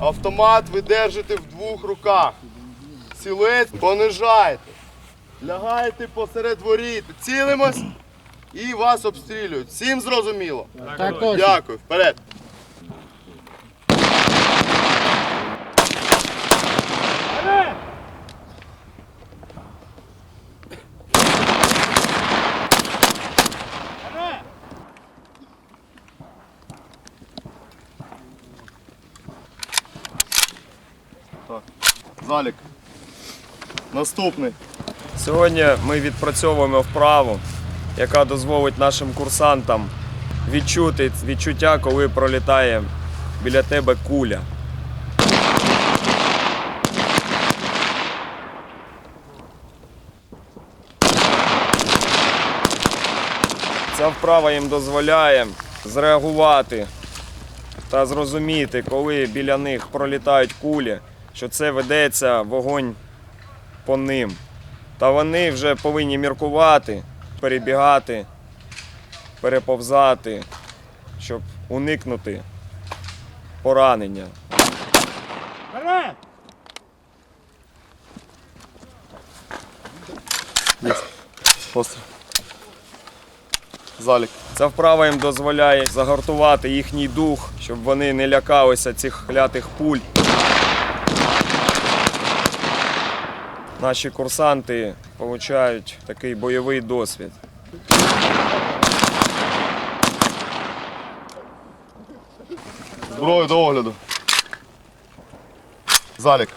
Автомат ви держите в двох руках. Сілець понижаєте. Лягаєте посеред воріт. Цілимось і вас обстрілюють. Всім зрозуміло? Так. Дякую. Вперед. Так. Залік. Наступний. Сьогодні ми відпрацьовуємо вправу, яка дозволить нашим курсантам відчути відчуття, коли пролітає біля тебе куля. Ця вправа їм дозволяє зреагувати та зрозуміти, коли біля них пролітають кулі, що це ведеться вогонь по ним. Та вони вже повинні міркувати, перебігати, переповзати, щоб уникнути поранення. Постріл. Залік. Ця вправа їм дозволяє загартувати їхній дух, щоб вони не лякалися цих клятих пуль. Наші курсанти отримують такий бойовий досвід. Зброю до огляду. Залік.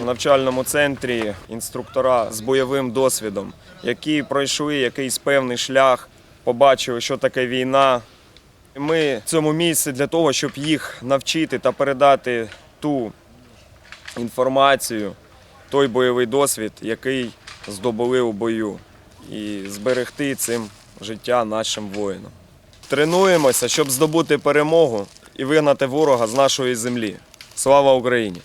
в навчальному центрі інструктора з бойовим досвідом, які пройшли якийсь певний шлях, побачили, що таке війна. Ми в цьому місці для того, щоб їх навчити та передати ту інформацію, той бойовий досвід, який здобули у бою, і зберегти цим життя нашим воїнам. Тренуємося, щоб здобути перемогу і вигнати ворога з нашої землі. Слава Україні!